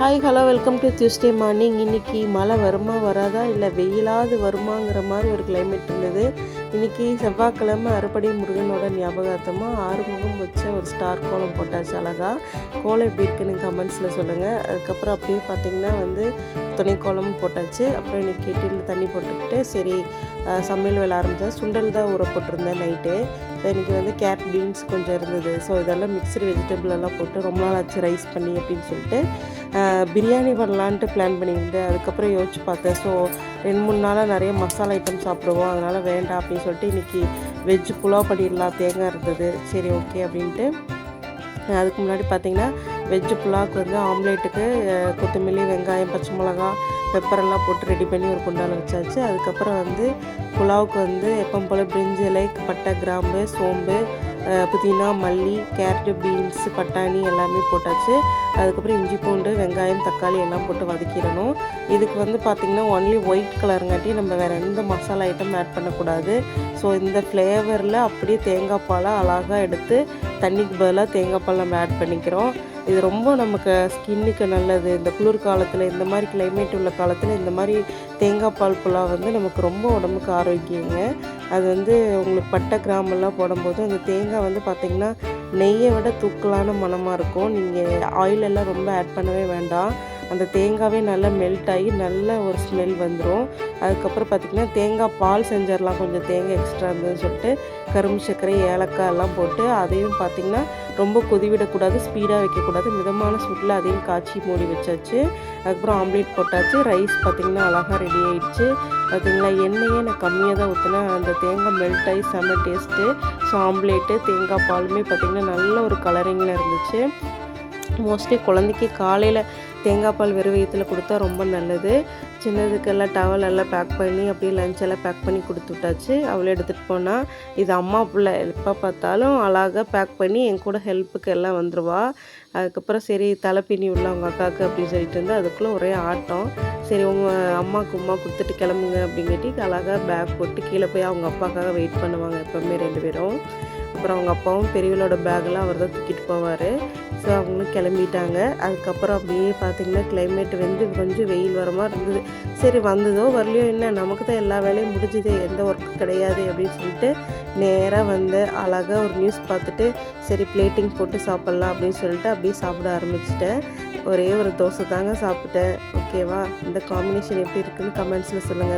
Hi hello welcome to Tuesday morning இன்றைக்கி மழை வருமா வராதா? இல்லை வெயிலாவது வருமாங்கிற மாதிரி ஒரு கிளைமேட் இருந்தது இன்னைக்கு செவ்வாய்க்கிழமை அறுபடி முருகனோட ஞாபகார்த்தமாக ஆறுமுகம் வச்ச ஒரு ஸ்டார் கோலம் போட்டாச்சு அழகாக கோலம் எப்படி இருக்குன்னு கமெண்ட்ஸில் சொல்லுங்கள் அதுக்கப்புறம் அப்படியே பார்த்தீங்கன்னா வந்து துணை கோலமும் போட்டாச்சு. அப்புறம் இன்னைக்கு கெட்டியில் தண்ணி போட்டுக்கிட்டு சரி சமையல் வேலை ஆரம்பித்தா சுண்டல் தான் ஊற போட்டிருந்தேன் நைட்டு இன்றைக்கி வந்து கேப் பீன்ஸ் கொஞ்சம் இருந்தது. ஸோ இதெல்லாம் மிக்சடு வெஜிடபிள் எல்லாம் போட்டு ரொம்ப நாள் ஆச்சு ரைஸ் பண்ணி அப்படின்னு சொல்லிட்டு பிரியாணி பண்ணலான்ட்டு பிளான் பண்ணியிருந்தேன். அதுக்கப்புறம் யோசிச்சு பார்த்தேன். ஸோ ரெண்டு மூணு நாளாக நிறைய மசாலா ஐட்டம் சாப்பிடுவோம். அதனால் வேண்டாம் அப்படின்னு சொல்லிட்டு இன்றைக்கி வெஜ் புலாவ் பண்ணிடலாம் தேங்காய் இருந்தது. சரி ஓகே அப்படின்ட்டு. அதுக்கு முன்னாடி பார்த்தீங்கன்னா வெஜ்ஜு புலாவுக்கு வந்து ஆம்லேட்டுக்கு கொத்தமல்லி வெங்காயம் பச்சை மிளகா பெப்பரெல்லாம் போட்டு ரெடி பண்ணி ஒரு குண்டால வச்சாச்சு. அதுக்கப்புறம் வந்து புலாவுக்கு வந்து எப்பவும் போல் பிரிஞ்சு இலை பட்டை கிராம்பு சோம்பு புதினா மல்லி கேரட்டு பீன்ஸ் பட்டாணி எல்லாமே போட்டாச்சு. அதுக்கப்புறம் இஞ்சி பூண்டு வெங்காயம் தக்காளி எல்லாம் போட்டு வதக்கிடணும். இதுக்கு வந்து பார்த்திங்கன்னா ஒன்லி ஒயிட் கலருங்காட்டி நம்ம வேறு எந்த மசாலா ஐட்டம் ஆட் பண்ணக்கூடாது. ஸோ இந்த ஃப்ளேவரில் அப்படியே தேங்காய் பாலை அழகாக எடுத்து தண்ணிக்கு பதிலாக தேங்காய் பால் நம்ம ஆட் பண்ணிக்கிறோம். இது ரொம்ப நமக்கு ஸ்கின்னுக்கு நல்லது. இந்த குளிர் காலத்தில் இந்த மாதிரி கிளைமேட் உள்ள காலத்தில் இந்த மாதிரி தேங்காய் பால் புலா வந்து நமக்கு ரொம்ப உடம்புக்கு ஆரோக்கியங்க. அது வந்து உங்களுக்கு பட்டை கிராமெல்லாம் போடும்போது அந்த தேங்காய் வந்து பார்த்திங்கன்னா நெய்யை விட தூக்கலான மணமாக இருக்கும். நீங்கள் ஆயிலெல்லாம் ரொம்ப ஆட் பண்ணவே வேண்டாம். அந்த தேங்காவே நல்லா மெல்ட் ஆகி நல்ல ஒரு ஸ்மெல் வந்துடும் அதுக்கப்புறம் பார்த்திங்கன்னா தேங்காய் பால் செஞ்சிடலாம் கொஞ்சம் தேங்காய் எக்ஸ்ட்ரா இருந்ததுன்னு சொல்லிட்டு கரும்பு சர்க்கரை ஏலக்காய் எல்லாம் போட்டு அதையும் பார்த்திங்கன்னா ரொம்ப கொதிவிடக்கூடாது ஸ்பீடாக வைக்கக்கூடாது. மிதமான சூட்டில் அதையும் காய்ச்சி மூடி வச்சாச்சு. அதுக்கப்புறம் ஆம்லேட் போட்டாச்சு. ரைஸ் பார்த்திங்கன்னா அழகாக ரெடி ஆகிடுச்சு பார்த்திங்களா எண்ணெயே நான் கம்மியாக தான் ஊற்றினேன் அந்த தேங்காய் மெல்ட் ஆகி செம்ம டேஸ்ட்டு ஸோ ஆம்லேட்டு தேங்காய் பாலுமே பார்த்திங்கன்னா நல்ல ஒரு கலரிங்கில் இருந்துச்சு. மோஸ்ட்லி குழந்தைக்கு காலையில் தேங்காய் பால் வெறும் வயிற்றில் கொடுத்தா ரொம்ப நல்லது. சின்னதுக்கெல்லாம் டவல் எல்லாம் பேக் பண்ணி அப்படியே லஞ்ச் எல்லாம் பேக் பண்ணி கொடுத்து விட்டாச்சு. அவளே எடுத்துகிட்டு போனால் இது அம்மா பிள்ளை எப்போ பார்த்தாலும் அழகாக பேக் பண்ணி என் கூட ஹெல்ப்புக்கு எல்லாம் வந்துடுவா அதுக்கப்புறம் சரி தலை பின்னி உள்ள அவங்க அக்காவுக்கு அப்படின்னு சொல்லிட்டு இருந்து அதுக்குள்ளே ஒரே ஆட்டம். சரி உங்கள் அம்மாவுக்கு உமா கொடுத்துட்டு கிளம்புங்க அப்படிங்காட்டி அழகாக பேக் போட்டு கீழே போய் அவங்க அப்பாக்காக வெயிட் பண்ணுவாங்க எப்போவுமே ரெண்டு பேரும். அப்புறம் அவங்க அப்பாவும் பெரியவளோட பேக்கெலாம் அவர் தான் தூக்கிட்டு போவார். ஸோ அவங்களும் கிளம்பிட்டாங்க. அதுக்கப்புறம் அப்படியே பார்த்திங்கன்னா கிளைமேட் வந்து கொஞ்சம் வெயில் வர மாதிரி இருந்தது. சரி வந்ததோ வரலையோ என்ன? நமக்கு தான் எல்லா வேலையும் முடிஞ்சுது. எந்த ஒர்க்கும் கிடையாது அப்படின்னு சொல்லிட்டு நேராக வந்து அழகாக ஒரு நியூஸ் பார்த்துட்டு சரி பிளேட்டிங் போட்டு சாப்பிட்லாம் அப்படின்னு சொல்லிட்டு அப்படியே சாப்பிட ஆரம்பிச்சிட்டேன். ஒரே ஒரு தோசை தாங்க சாப்பிட்டேன். ஓகேவா இந்த காம்பினேஷன் எப்படி இருக்குன்னு கமெண்ட்ஸில் சொல்லுங்கள்